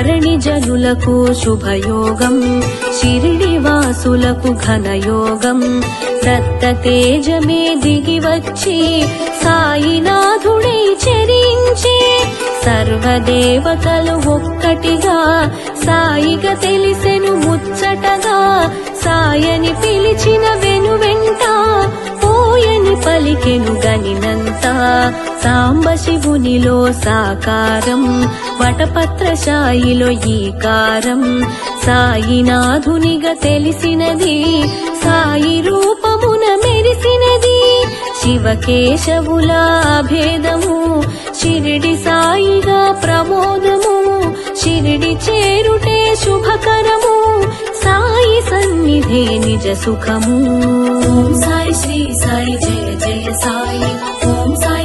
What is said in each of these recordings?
ధరణి జనులకు శుభయోగం షిరిడి వాసులకు ఘనయోగం. దత్త తేజమే దిగి వచ్చి సాయినాథుడై చెరించే సర్వదేవతలు ఒక్కటిగా సాయిగా తెలిసెను ముచ్చటగా సాయని పిలిచిన వెను వెంట పోయని పలికెను గనిన సాంబ శివునిలో సాకారం వటపత్రశాయిలో ఈకారం. సాయినాథునిగా తెలిసినది సాయి రూపమున మెరిసినది. శివకేశవుల భేదము షిరిడి సాయిగా ప్రమోదము. షిరిడి చేరుటే శుభకరము సాయి సన్నిధే నిజ సుఖము. సాయి శ్రీ సాయి జయ జయ సాయి.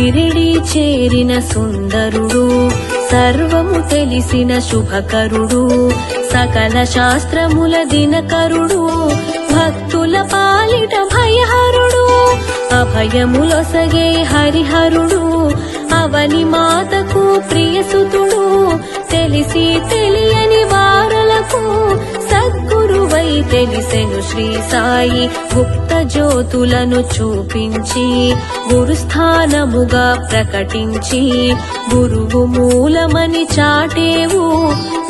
షిరిడి చేరిన సుందరుడు సర్వము తెలిసిన శుభకరుడు సకల శాస్త్రముల దినకరుడు భక్తుల పాలిట భయహరుడు అభయములొసగే హరిహరుడు అవని మాతకు ప్రియసుతుడు తెలిసి తెలియని వారలకు తెలిసెను శ్రీ సాయి గుప్త జ్యోతులను చూపించి గురుస్థానముగా ప్రకటించి గురువు మూలమని చాటేవు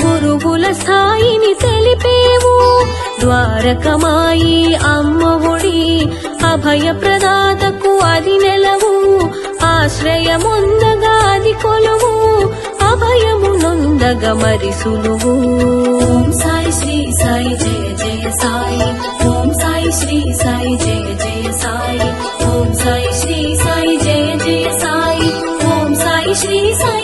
గురువుల స్థాయిని తెలిపేవు. ద్వారకమాయి అమ్మఒడి అభయ ప్రదాతకు అది నెలవు ఆశ్రయముందగా అది కొలువు. మరి సులువు ఓం సాయి శ్రీ సాయి జయ జయ సాయి. ఓం సాయి శ్రీ సాయి జయ జయ సాయి. ఓం సాయి శ్రీ సాయి జయ జయ సాయి. ఓం సాయి శ్రీ సాయి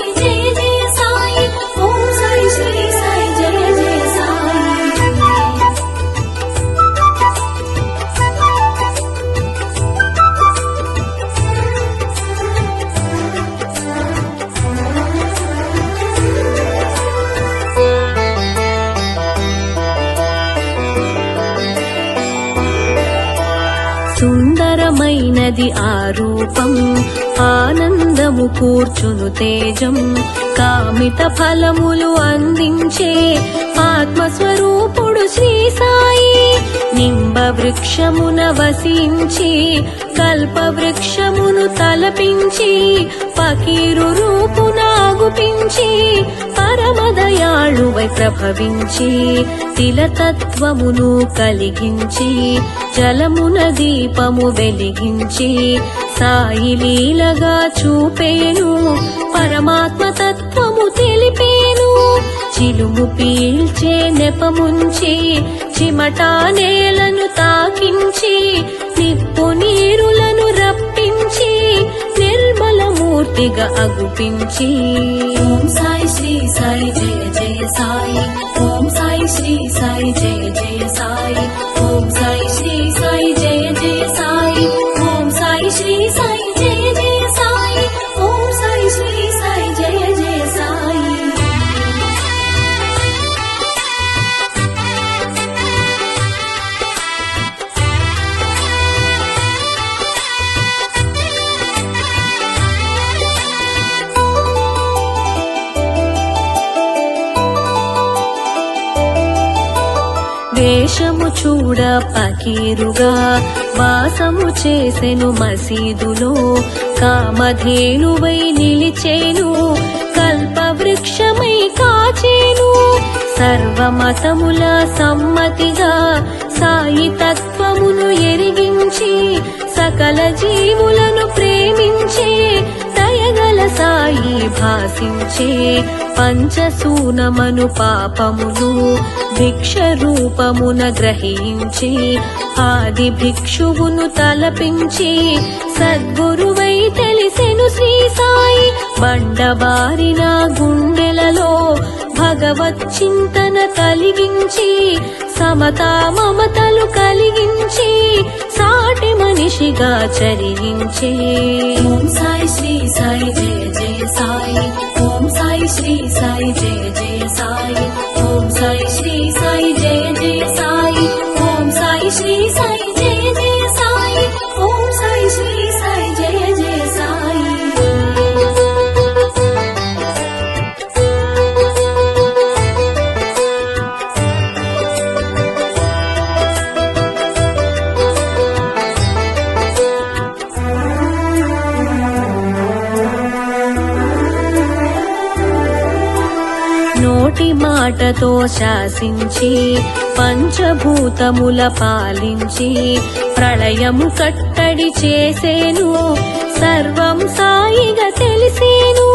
సుందరమైనది ఆ రూపం. ఆనందము కూర్చును తేజం. కామిత ఫలములు అందించే ఆత్మస్వరూపుడు శ్రీ సాయి. నింబ వృక్షమున వసించి కల్ప వృక్షమును తలపించి ఫకీరు రూపునాగుపించి పరమదయాళువై ప్రభవించి తిలతత్వమును కలిగించి జలమున దీపము వెలిగించి సాయి లీలగా చూపేను పరమాత్మ తత్వము తెలిపేను. చిలుము పీల్చే నెపముంచి చిమటా నేలను తాకించి నిప్పు నీరులను రప్పించి నిర్మలమూర్తిగా అగుపించి. వేషము చూడ పకీరుగా వాసము చేసెను మసీదులో. కామధేనువై నిలిచేను కల్ప వృక్షమై కాచేను. సర్వమతముల సమ్మతిగా సాయి తత్వమును ఎరిగించి సకల జీవులు దయగల సాయి భాసించే పంచసూనమను పాపమును భిక్ష రూపమున గ్రహించి ఆది భిక్షువును తలపించి సద్గురువై తెలిసెను శ్రీ సాయి. బండబారిన గుండెలలో భగవత్ చింతన కలిగించి సమతా మమతలు కలిగించి సాటి మనిషిగా చరించే ఓం సాయి శ్రీ సాయి జయ జయ సాయి. ఓం సాయి శ్రీ మాటతో శాసించి పంచభూతముల పాలించి ప్రళయము కట్టడి చేసేను సర్వం సాయిగా తెలిసేను.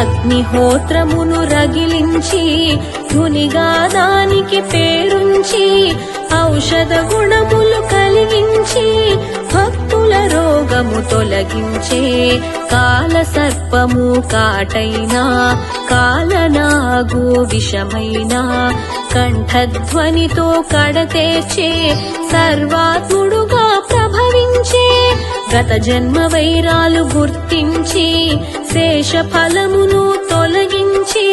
అగ్నిహోత్రమును రగిలించి ధునిగా దానికి పేరుంచి ఔషధ గుణములు కలిగించి భక్తుల రోగము తొలగించే కాల సర్పము కాటైనా కాలనాగు విషమైనా కంఠధ్వనితో కడతేర్చే సర్వాత్ముడుగా ప్రభవించే గత జన్మ వైరాలు గుర్తించి శేష ఫలమును తొలగించి